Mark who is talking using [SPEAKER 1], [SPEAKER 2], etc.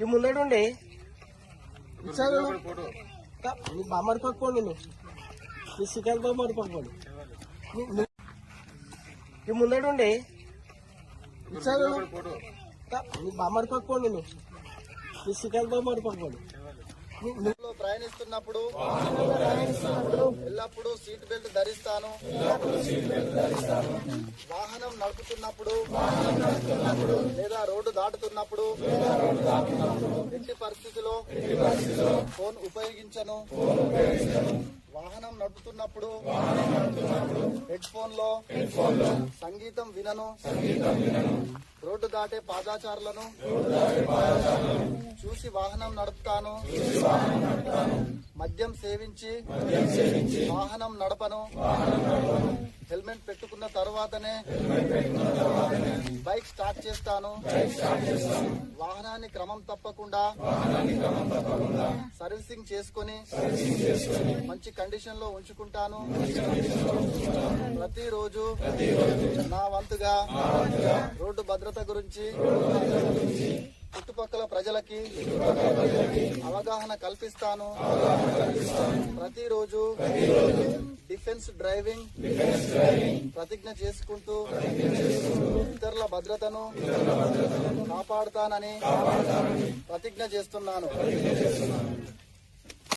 [SPEAKER 1] ఈ ముందడుండి. ఇచ్చాను బామ్మడి పక్కోండి నువ్వు నీ శిఖర్ బామ్మడి ఈ ముందడుండి. ఇచ్చాను నీ బామ్మడి పక్కోండి నువ్వు నీ బామ్మడి పక్కోండి
[SPEAKER 2] ప్రయాణిస్తున్నప్పుడు ఎల్లప్పుడూ సీట్ బెల్ట్ ధరిస్తాను. వాహనం నడుపుతున్నప్పుడు లేదా రోడ్డు దాటుతున్నప్పుడు ఎట్టి పరిస్థితిలో ఫోన్ ఉపయోగించను. వాహనం నడుపుతున్నప్పుడు హెడ్ ఫోన్లో సంగీతం వినను. రోడ్డు దాటే పాదాచారులను. చూసి వాహనం నడుపుతాను. మద్యం సేవించి వాహనం నడపను. హెల్మెట్ పెట్టుకున్న తర్వాతనే బైక్ స్టార్ట్ చేస్తాను. వాహనాన్ని క్రమం తప్పకుండా సర్వీసింగ్ చేసుకొని మంచి కండిషన్లో ఉంచుకుంటాను ప్రతిరోజు నా వంతుగా రోడ్డు భద్రత గురించి చుట్టుపక్కల ప్రజలకి అవగాహన కల్పిస్తాను. ప్రతిరోజు డిఫెన్స్ డ్రైవింగ్ ప్రతిజ్ఞ చేసుకుంటూ ఇతరుల భద్రతను కాపాడుతానని ప్రతిజ్ఞ చేస్తున్నాను.